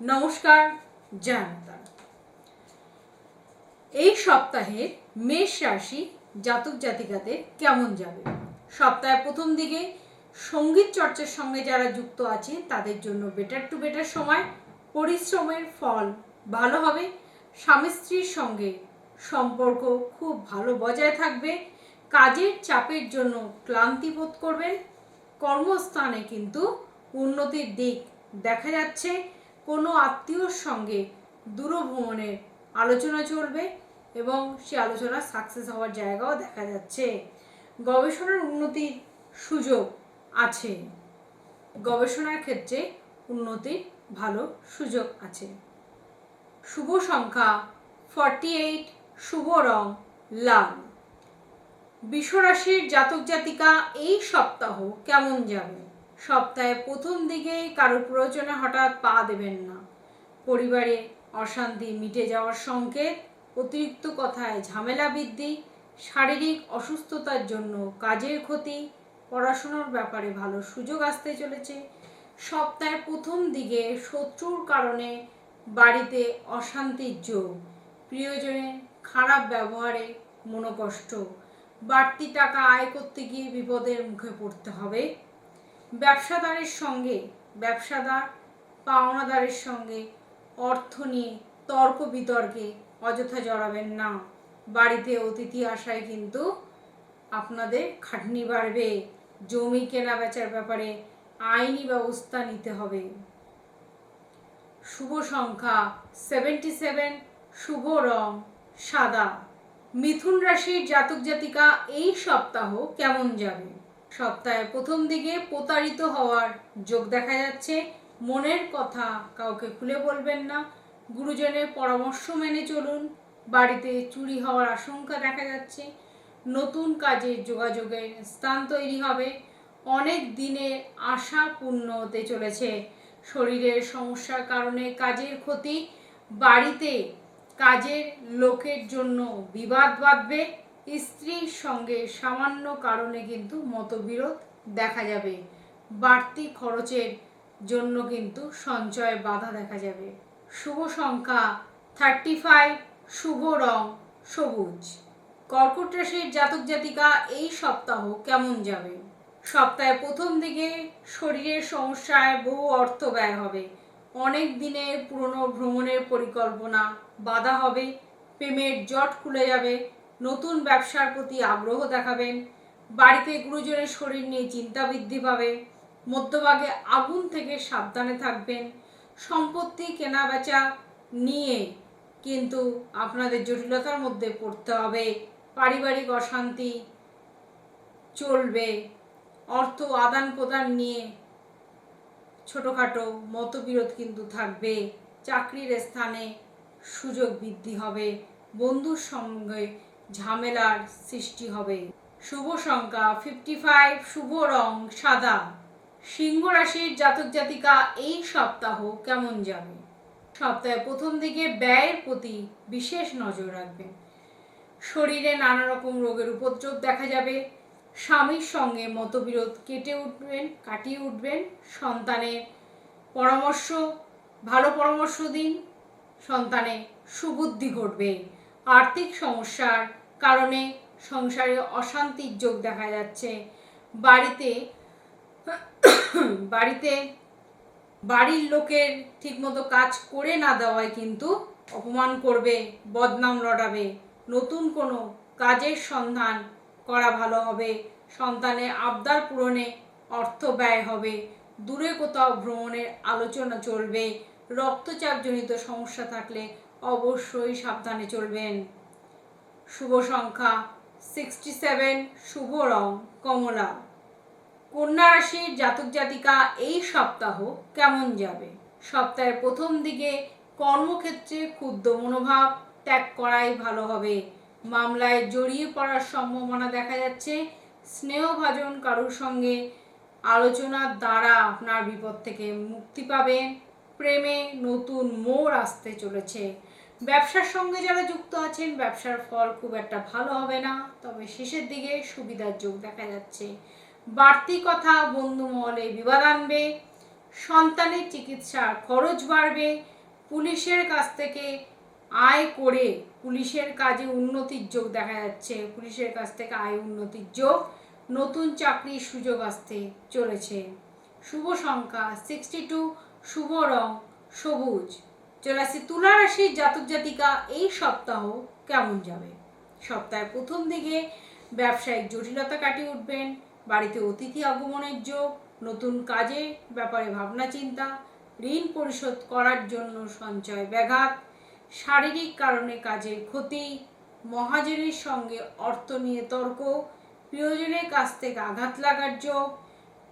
নমস্কার জানতা এই সপ্তাহে মেষ রাশি জাতক জাতিকাদের কেমন যাবে? সপ্তাহের প্রথম দিকে সংগীত চর্চার সঙ্গে যারা যুক্ত আছে, তাদের জন্য বেটার টু বেটার সময়, পরিশ্রমের ফল ভালো হবে, স্বামী স্ত্রীর সঙ্গে সম্পর্ক খুব ভালো বজায় থাকবে, কাজের চাপের জন্য ক্লান্তি বোধ করবেন, কর্মস্থানে কিন্তু উন্নতির দিক দেখা যাচ্ছে কোনো আত্মীয়র সঙ্গে দূরভ্রমণের আলোচনা চলবে এবং সে আলোচনা সাকসেস হওয়ার জায়গাও দেখা যাচ্ছে। গবেষণার উন্নতির সুযোগ আছে। গবেষণার ক্ষেত্রে উন্নতির ভালো সুযোগ আছে। শুভ সংখ্যা ফর্টি এইট শুভ রং লাল। বিশ্বরাশির জাতক জাতিকা এই সপ্তাহ কেমন যাবে? সপ্তাহে প্রথম দিকে কারও প্রয়োজনে হঠাৎ পা দেবেন না। পরিবারে অশান্তি মিটে যাওয়ার সংকেত, অতিরিক্ত কথায় ঝামেলা বৃদ্ধি, শারীরিক অসুস্থতার জন্য কাজের ক্ষতি, পড়াশোনার ব্যাপারে ভালো সুযোগ আসতে চলেছে। সপ্তাহের প্রথম দিকে শত্রুর কারণে বাড়িতে অশান্তির যোগ প্রিয়জনের খারাপ ব্যবহারে মনোকষ্ট। বাড়তি টাকা আয় করতে গিয়ে বিপদের মুখে পড়তে হবে। ব্যবসাদারের সঙ্গে, ব্যবসাদার, পাওনাদারের সঙ্গে অর্থ নিয়ে তর্ক বিতর্কে অযথা জড়াবেন না। বাড়িতে অতিথি আসায় কিন্তু আপনাদের খাটনি বাড়বে। জমি কেনা বেচার ব্যাপারে আইনি ব্যবস্থা নিতে হবে। শুভ সংখ্যা সেভেন্টি সেভেন শুভ রং সাদা। মিথুন রাশির জাতক জাতিকা এই সপ্তাহ কেমন যাবে? সপ্তাহের প্রথম দিকে প্রতারিত হওয়ার যোগ দেখা যাচ্ছে। মনের কথা কাউকে খুলে বলবেন না। গুরুজনের পরামর্শ মেনে চলুন। বাড়িতে চুরি হওয়ার আশঙ্কা দেখা যাচ্ছে। নতুন কাজের যোগাযোগের স্থান তৈরি হবে। অনেক দিনের আশা পূর্ণ হতে চলেছে। শরীরের সমস্যার কারণে কাজের ক্ষতি বাড়িতে কাজের লোকের জন্য বিবাদ বাঁধবে। স্ত্রীর সঙ্গে সামান্য কারণে কিন্তু মতবিরোধ দেখা যাবে। বাড়তি খরচের জন্য কিন্তু সঞ্চয় বাধা দেখা যাবে। শুভ সংখ্যা থার্টি ফাইভ শুভ রং সবুজ। কর্কট রাশির জাতক জাতিকা এই সপ্তাহ কেমন যাবে? সপ্তাহে প্রথম দিকে শরীরের সমস্যায় বহু অর্থ ব্যয় হবে। অনেক দিনের পুরনো ভ্রমণের পরিকল্পনা বাধা হবে, প্রেমের জট খুলে যাবে নতুন ব্যবসার প্রতি আগ্রহ দেখাবেন। বাড়িতে গুরুজনের শরীর নিয়ে চিন্তা বৃদ্ধি পাবে। মধ্যভাগে আগুন থেকে সাবধানে থাকবেন। সম্পত্তি কেনা বেচা নিয়ে কিন্তু আপনাদের জটিলতার মধ্যে পড়তে হবে। পারিবারিক অশান্তি চলবে। অর্থ আদান প্রদান নিয়ে ছোটোখাটো মতবিরোধ কিন্তু থাকবে। চাকরির স্থানে সুযোগ বৃদ্ধি হবে। বন্ধুর সঙ্গে ঝামেলার সৃষ্টি হবে। শুভ সংখ্যা ফিফটি ফাইভ শুভ রং সাদা। সিংহ রাশির জাতক জাতিকা এই সপ্তাহ কেমন যাবে? সপ্তাহে প্রথম দিকে ব্যয়ের প্রতি বিশেষ নজর রাখবেন শরীরে নানা রকম রোগের উপদ্রব দেখা যাবে। স্বামীর সঙ্গে মতবিরোধ কেটে উঠবেন, কাটিয়ে উঠবেন। সন্তানের পরামর্শ, ভালো পরামর্শ দিন। সন্তানে সুবুদ্ধি ঘটবে। আর্থিক সমস্যার কারণে সংসারে অশান্তির যোগ দেখা যাচ্ছে। বাড়িতে বাড়িতে বাড়ির লোকের ঠিকমতো কাজ করে না দেওয়ায় কিন্তু অপমান করবে, বদনাম রটাবে। নতুন কোনো কাজের সন্ধান করা ভালো হবে। সন্তানের আবদার পূরণে অর্থ ব্যয় হবে। দূরে কোথাও ভ্রমণের আলোচনা চলবে। রক্তচাপজনিত সমস্যা থাকলে অবশ্যই সাবধানে চলবেন। শুভ সংখ্যা সিক্সটি সেভেন শুভ রং, কমলা। কন্যা রাশির জাতক জাতিকা এই সপ্তাহ কেমন যাবে? সপ্তাহের প্রথম দিকে কর্মক্ষেত্রে ক্ষুদ্র মনোভাব ত্যাগ করাই ভালো হবে। মামলায় জড়িয়ে পড়ার সম্ভাবনা দেখা যাচ্ছে। স্নেহভাজন কারোর সঙ্গে আলোচনার দ্বারা আপনার বিপদ থেকে মুক্তি পাবেন। প্রেমে নতুন মোড় আসতে চলেছে। ব্যবসার সঙ্গে যারা যুক্ত আছেন, ব্যবসার ফল খুব একটা ভালো হবে না। তবে শেষের দিকে সুবিধার যোগ দেখা যাচ্ছে। বাড়তি কথা বন্ধু মহলে বিবাদ আনবে। সন্তানের চিকিৎসার খরচ বাড়বে। পুলিশের কাছ থেকে আয় করে পুলিশের কাজে উন্নতির যোগ দেখা যাচ্ছে। পুলিশের কাছ থেকে আয় উন্নতির যোগ নতুন চাকরির সুযোগ আসতে চলেছে। শুভ সংখ্যা সিক্সটি টু শুভ রং, সবুজ। চলে আসছে তুলা রাশির জাতক জাতিকা, এই সপ্তাহ কেমন যাবে? সপ্তাহের প্রথম দিকে ব্যবসায়িক জটিলতা কাটিয়ে উঠবেন, বাড়িতে অতিথি আগমনের যোগ, নতুন কাজে, ব্যাপারে ভাবনা চিন্তা, ঋণ পরিশোধ করার জন্য সঞ্চয় ব্যাঘাত, শারীরিক কারণে কাজের ক্ষতি, মহাজনের সঙ্গে অর্থ নিয়ে তর্ক, প্রিয়জনের কাছ থেকে আঘাত লাগার যোগ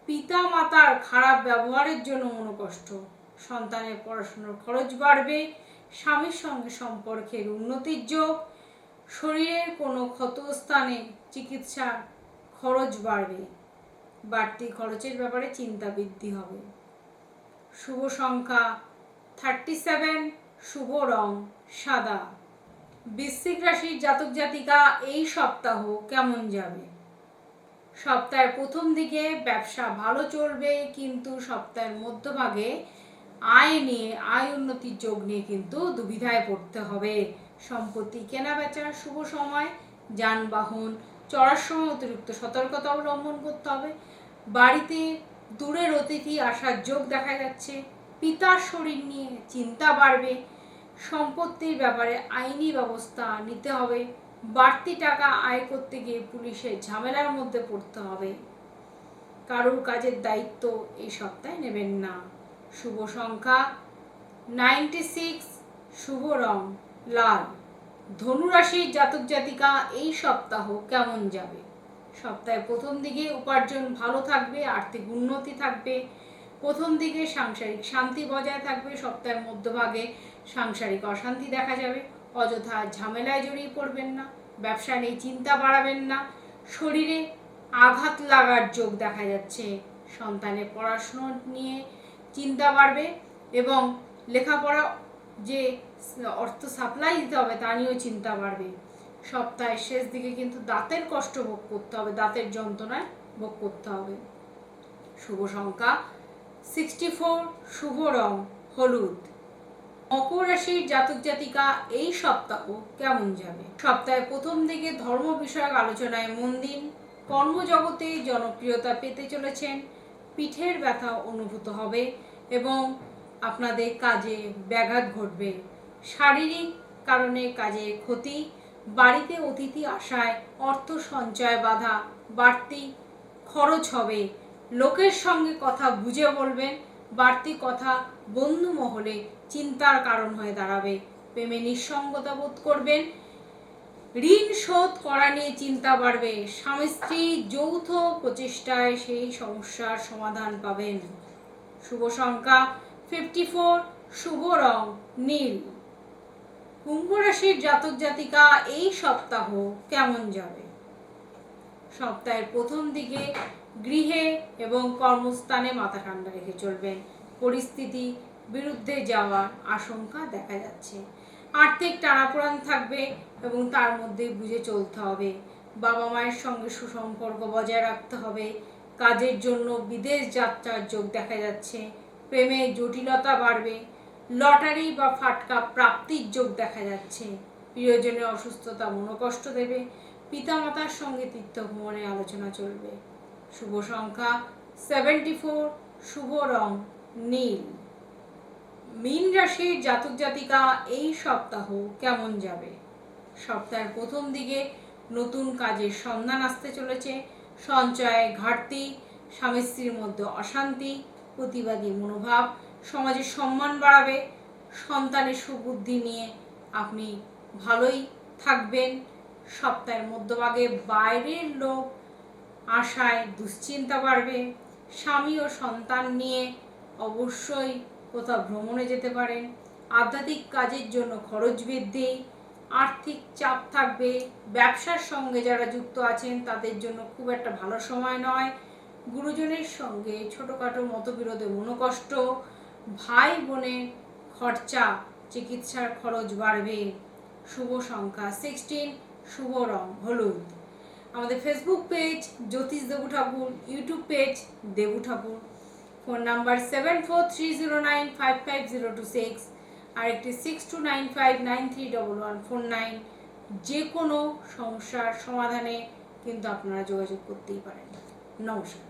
পিতা মাতার খারাপ ব্যবহারের জন্য মনোকষ্ট। সন্তানের পড়াশোনার খরচ বাড়বে, স্বামীর সঙ্গে সম্পর্কের উন্নতির যোগ, শরীরের কোনো ক্ষতস্থানে চিকিৎসার খরচ বাড়বে। বাড়তি খরচের ব্যাপারে চিন্তা বৃদ্ধি হবে। শুভ সংখ্যা থার্টি সেভেন শুভ রং সাদা। বৃশ্চিক রাশির জাতক জাতিকা এই সপ্তাহ কেমন যাবে? সপ্তাহের প্রথম দিকে ব্যবসা ভালো চলবে, কিন্তু সপ্তাহের মধ্যভাগে আয় নিয়ে, আয় উন্নতির যোগ নিয়ে কিন্তু দুবিধায় পড়তে হবে। সম্পত্তি কেনা বেচার শুভ সময়, যানবাহন, চড়ার সময় অতিরিক্ত সতর্কতা অবলম্বন করতে হবে। বাড়িতে দূরের অতিথি আসার যোগ দেখা যাচ্ছে, পিতার শরীর নিয়ে চিন্তা বাড়বে, সম্পত্তির ব্যাপারে আইনি ব্যবস্থা নিতে হবে। বাড়তি টাকা আয় করতে গিয়ে পুলিশের ঝামেলার মধ্যে পড়তে হবে। কারোর কাজের দায়িত্ব এই সপ্তাহে নেবেন না। শুভ সংখ্যা নাইনটি সিক্স শুভ রং লাল। ধনুরাশির জাতক জাতিকা এই সপ্তাহ কেমন যাবে? সপ্তাহের প্রথম দিকে উপার্জন ভালো থাকবে, আর্থিক উন্নতি থাকবে। প্রথম দিকে সাংসারিক শান্তি বজায় থাকবে, সপ্তাহের মধ্যভাগে সাংসারিক অশান্তি দেখা যাবে। অযথা ঝামেলায় জড়িয়ে পড়বেন না, ব্যবসা নিয়ে চিন্তা বাড়াবেন না, শরীরে আঘাত লাগার যোগ দেখা যাচ্ছে, সন্তানের পড়াশুনো নিয়ে চিন্তা বাড়বে এবং লেখাপড়া যে অর্থ সাপ্লাই দিতে হবে তা নিয়েও চিন্তা বাড়বে। সপ্তাহের শেষ দিকে কিন্তু দাঁতের কষ্ট ভোগ করতে হবে, দাঁতের যন্ত্রণায় ভোগ করতে হবে। শুভ সংখ্যা সিক্সটি ফোর শুভ রং, হলুদ। মকর রাশির জাতক জাতিকা এই সপ্তাহ কেমন যাবে? সপ্তাহের প্রথম দিকে ধর্ম বিষয়ক আলোচনায় মন দিন, কর্মজগতে জনপ্রিয়তা পেতে চলেছেন, পিঠের ব্যথা অনুভূত হবে এবং আপনাদের কাজে ব্যাঘাত ঘটবে। শারীরিক কারণে কাজে ক্ষতি, বাড়িতে অতিথি আসায় অর্থ সঞ্চয় বাধা বাড়তি খরচ হবে। লোকের সঙ্গে কথা বুঝে বলবেন বাড়তি কথা বন্ধু মহলে চিন্তার কারণ হয়ে দাঁড়াবে। প্রেমে নিঃসঙ্গতা বোধ করবেন। ঋণ শোধ করা নিয়ে চিন্তা বাড়বে। স্বামী স্ত্রী যৌথ প্রচেষ্টায় সেই সমস্যার সমাধান পাবেন। শুভ সংখ্যা ফিফটি ফোর, শুভ রং, নীল। কুম্ভ রাশির জাতক জাতিকা এই সপ্তাহ কেমন যাবে? সপ্তাহের প্রথম দিকে গৃহে এবং কর্মস্থানে মাথা ঠান্ডা রেখে চলবেন পরিস্থিতি বিরুদ্ধে যাওয়ার আশঙ্কা দেখা যাচ্ছে। আর্থিক টানাপোড়ান থাকবে এবং তার মধ্যে বুঝে চলতে হবে। বাবা মায়ের সঙ্গে সুসম্পর্ক বজায় রাখতে হবে। কাজের জন্য বিদেশ যাত্রার যোগ দেখা যাচ্ছে। প্রেমে জটিলতা বাড়বে। লটারি বা ফাটকা প্রাপ্তির যোগ দেখা যাচ্ছে। প্রিয়জনের অসুস্থতা মনোকষ্ট দেবে। পিতামাতার সঙ্গে তীর্থ ভ্রমণে আলোচনা চলবে। শুভ সংখ্যা সেভেন্টি ফোর শুভ রং নীল। মীন রাশির জাতক জাতিকা এই সপ্তাহ কেমন যাবে? সপ্তাহের প্রথম দিকে নতুন কাজের সন্ধান আসতে চলেছে। সঞ্চয়ে ঘাটতি, স্বামী স্ত্রীর মধ্যে অশান্তি, প্রতিবাদী মনোভাব, সমাজের সম্মান বাড়াবে। সন্তানের সুবুদ্ধি নিয়ে আপনি ভালোই থাকবেন। সপ্তাহের মধ্যভাগে বাইরের লোক আশায় দুশ্চিন্তা বাড়বে। স্বামী ও সন্তান নিয়ে অবশ্যই কোথাও ভ্রমণে যেতে পারেন। আধ্যাত্মিক কাজের জন্য খরচ বৃদ্ধি, আর্থিক চাপ থাকবে। ব্যবসার সঙ্গে যারা যুক্ত আছেন, তাদের জন্য খুব একটা ভালো সময় নয়। গুরুজনের সঙ্গে ছোটোখাটো মতবিরোধে মনোকষ্ট ভাই বোনের খরচা, চিকিৎসার খরচ বাড়বে। শুভ সংখ্যা সিক্সটিন শুভ রং হলুদ। আমাদের ফেসবুক পেজ জ্যোতিষ Debu Thakur YouTube page Debu Thakur phone number seven four three zero nine five five zero two six আর একটি six two nine five nine three double one four nine যে কোনো সমস্যার সমাধানে কিন্তু আপনারা যোগাযোগ করতেই পারেন। নমস্কার।